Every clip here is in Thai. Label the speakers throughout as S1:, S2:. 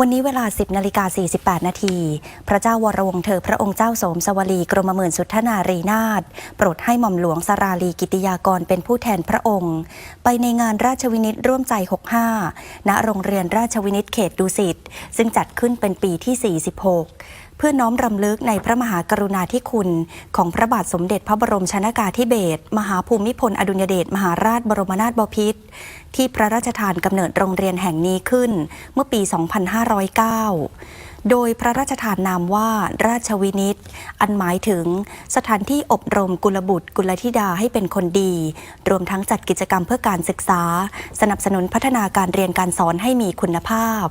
S1: วันนี้เวลา 10นาฬิกา48 นาที พระเจ้าวรวงศ์เธอพระองค์เจ้าโสมสวลีกรมหมื่นสุทธนารีนาถโปรดให้หม่อมหลวงสราลีกิติยากรเป็นผู้แทนพระองค์ ไปในงานราชวินิตร่วมใจ 65 ณ โรงเรียนราชวินิตเขตดุสิต ซึ่งจัดขึ้นเป็นปีที่ 46เพื่อน้อมรำลึกในพระมหากรุณาธิคุณ ของพระบาทสมเด็จพระบรมชนากาธิเบศรมหาภูมิพลอดุลยเดชมหาราชบรมนาถบพิตรที่พระราชทานกำเนิดโรงเรียนแห่งนี้ขึ้นเมื่อปี 2509โดยพระราชทานนามว่าราชวินิต อันหมายถึงสถานที่อบรมกุลบุตรกุลธิดาให้เป็นคนดี รวมทั้งจัดกิจกรรมเพื่อการศึกษา สนับสนุนพัฒนาการเรียนการสอนให้มีคุณภาพ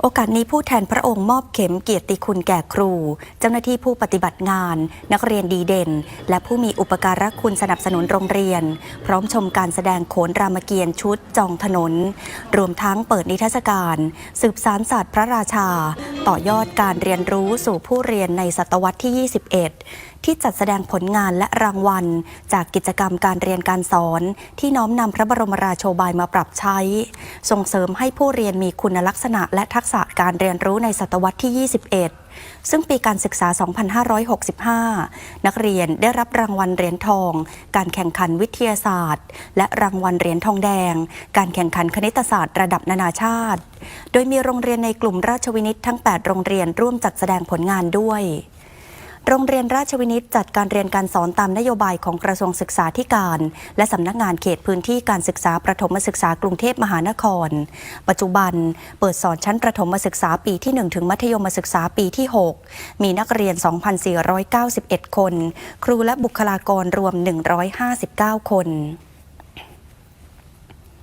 S1: โอกาสนี้ผู้แทนพระองค์มอบเข็มเกียรติคุณแก่ครู เจ้าหน้าที่ผู้ปฏิบัติงาน นักเรียนดีเด่น และผู้มีอุปการะคุณสนับสนุนโรงเรียน พร้อมชมการแสดงโขนรามเกียรติชุดจองถนน รวมทั้งเปิดนิทรรศการ สืบสารศาสตร์พระราชา ต่อยอดการเรียนรู้สู่ผู้เรียนในศตวรรษที่ 21 ที่จัดแสดงผลงานและรางวัล จากกิจกรรมการเรียนการสอน ที่น้อมนำพระบรมราโชบายมาปรับใช้ ส่งเสริมให้ผู้เรียนมีคุณลักษณะและทักษะการเรียนรู้ในศตวรรษที่ 21 ซึ่งปีการศึกษา 2565 นักเรียนได้รับรางวัลเหรียญทอง การแข่งขันวิทยาศาสตร์ และรางวัลเหรียญทองแดง การแข่งขันคณิตศาสตร์ระดับนานาชาติ โดยมีโรงเรียนในกลุ่มราชวินิตทั้ง 8 โรงเรียนร่วมจัดแสดงผลงานด้วย โรงเรียนราชวินิตจัดการเรียนการสอนตามนโยบายของกระทรวงศึกษาธิการ และสำนักงานเขตพื้นที่การศึกษาประถมศึกษากรุงเทพมหานคร ปัจจุบันเปิดสอนชั้นประถมศึกษาปีที่ 1 ถึงมัธยมศึกษาปีที่ 6 มีนักเรียน 2,491 คน ครูและบุคลากรรวม 159 คน